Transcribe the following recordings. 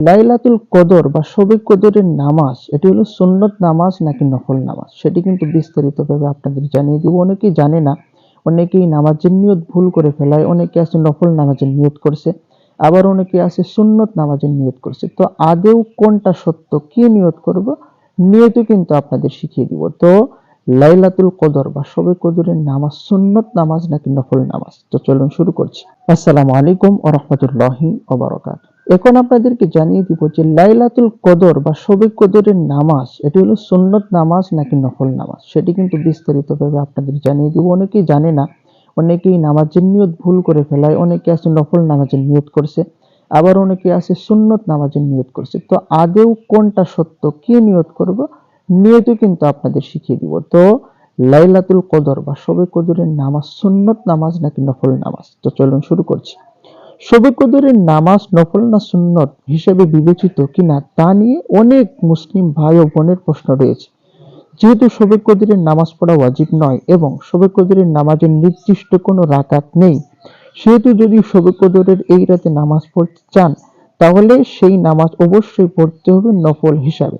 লাইলাতুল কদর বা শবে কদরের নামাজ, এটি হলো সুন্নত নামাজ নাকি নফল নামাজ? সেটি কিন্তু বিস্তারিতভাবে আপনাদের জানিয়ে দিব। অনেকেই জানে না, অনেকেই নামাজের নিয়ত ভুল করে ফেলায়, অনেকে আছে নফল নামাজের নিয়ত করছে, আবার অনেকে আছে সুন্নত নামাজের নিয়ত করছে। তো আদেও কোনটা সত্য, কি নিয়ত করব? নিয়ত কিন্তু আপনাদের শিখিয়ে দিব। তো লাইলাতুল কদর বা শবে কদরের নামাজ সুন্নত নামাজ নাকি নফল নামাজ? তো চলুন শুরু করছি। আসসালামু আলাইকুম ওয়া রাহমাতুল্লাহি ওয়া এখন আপনাদেরকে জানিয়ে দিব যে লাইলাতুল কদর বা শবে কদরের নামাজ, এটি হলো সুন্নত নামাজ নাকি নফল নামাজ? সেটি কিন্তু বিস্তারিতভাবে আপনাদের জানিয়ে দিব। অনেকেই জানে না, অনেকেই নামাজের নিয়ত ভুল করে ফেলায়, অনেকে আছে নফল নামাজের নিয়ত করছে, আবার অনেকে আছে সুন্নত নামাজের নিয়ত করছে। তো আদেও কোনটা সত্য, কি নিয়ত করব নিয়ত কিন্তু আপনাদের শিখিয়ে দিব। তো লাইলাতুল কদর বা শবে কদরের নামাজ, সুন্নত নামাজ নাকি নফল নামাজ? তো চলুন শুরু করছি। শবে কদরের নামাজ নফল না সুন্নত হিসেবে বিবেচিত কিনা তা নিয়ে অনেক মুসলিম ভাই ও বোনের প্রশ্ন রয়েছে। যেহেতু শবে কদরের নামাজ পড়া ওয়াজিব নয় এবং শবে কদরের নামাজের নির্দিষ্ট কোনো রাকাত নেই, সেহেতু যদি শবে কদরের এই রাতে নামাজ পড়তে চান, তাহলে সেই নামাজ অবশ্যই পড়তে হবে নফল হিসাবে।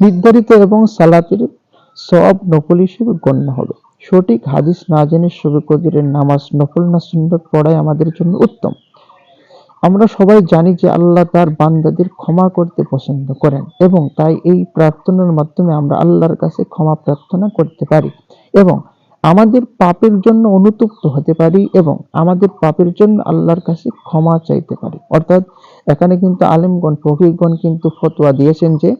নির্ধারিত এবং সালাতের সব নফল হিসেবে গণ্য হবে। সঠিক হাদিস না জেনে শবে কদরের নামাজ নফল না সুন্নত পড়াই আমাদের জন্য উত্তম। আমরা সবাই জানি যে আল্লাহ তার বান্দাদের ক্ষমা করতে পছন্দ করেন এবং তাই এই প্রার্থনার মাধ্যমে আমরা আল্লাহর কাছে ক্ষমা প্রার্থনা করতে পারি এবং আমাদের পাপের জন্য অনুতপ্ত হতে পারি এবং আমাদের পাপের জন্য আল্লাহর কাছে ক্ষমা চাইতে পারি। অর্থাৎ এখানে কিন্তু আলেমগণ ফকিগণ কিন্তু ফতোয়া দিয়েছেন যে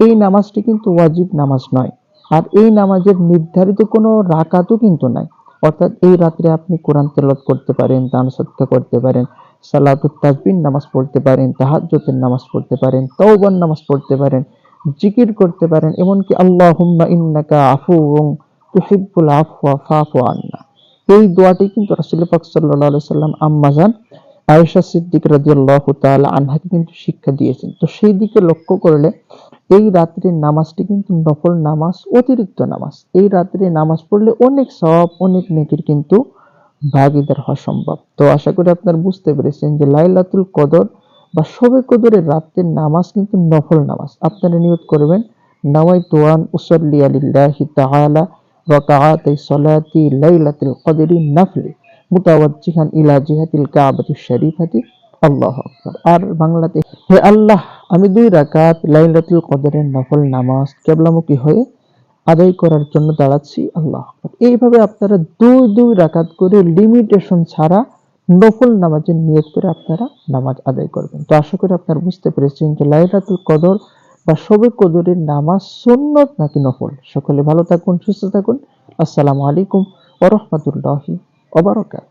এই নামাজটি কিন্তু ওয়াজিব নামাজ নয়। আর এই নামাজের নির্ধারিত কোনো রাকাতও কিন্তু নাই। অর্থাৎ এই রাত্রে আপনি কোরআন তেলাওয়াত করতে পারেন, দান সৎকা করতে পারেন, সালাতুত তাসবিহ নামাজ পড়তে পারেন, তাহাজ্জুদের নামাজ পড়তে পারেন, তওবার নামাজ পড়তে পারেন, জিকির করতে পারেন, এমনকি আল্লাহুম্মা ইন্নাকা আফুউন তুহিব্বুল আফওয়া ফাফু আন্না। এই দোয়াটি কিন্তু রাসূল পাক সাল্লাল্লাহু আলাইহি সাল্লাম আম্মাজান আয়েশা সিদ্দিক রাদিয়াল্লাহু তাআলা আনহাকে কিন্তু শিক্ষা দিয়েছেন। তো সেই দিকে লক্ষ্য করলে এই রাত্রির নামাজটি কিন্তু নফল নামাজ, অতিরিক্ত নামাজ। এই রাত্রে নামাজ পড়লে অনেক সওয়াব, অনেক নেকির কিন্তু ভাগিদার হওয়া সম্ভব। তো আশা করি আপনার বুঝতে পেরেছেন যে লাইলাতুল কদর বা সবে কদরের রাতের নামাজ কিন্তু নফল নামাজ। আপনারা নিয়ত করবেন নামাই আন উসাল্লি আলিল্লাহি তাআলা রাকাআতাই সালাতি লাইলাতুল কদরি নাফলি, মুতাওয়াজ্জিহান ইলা জিহাতিল কাবাতিশ শরীফাতি। আল্লাহু আকবার। আর বাংলাতে হে আল্লাহ, আমি দুই রাকাত লাইলাতুল কদরের নফল নামাজ কেবলামুখী হয়ে আদায় করার জন্য দাঁড়াচ্ছি, আল্লাহ আকবার। এইভাবে আপনারা দুই দুই রাকাত করে লিমিটেশন ছাড়া নফল নামাজের নিয়োগ করে আপনারা নামাজ আদায় করবেন। তো আশা করি আপনারা বুঝতে পেরেছেন যে লাইলাতুল কদর বা সবে কদরের নামাজ সুন্নত নাকি নফল। সকলে ভালো থাকুন, সুস্থ থাকুন। আসসালামু আলাইকুম ওরহমতুল্লাহি ওবারকাত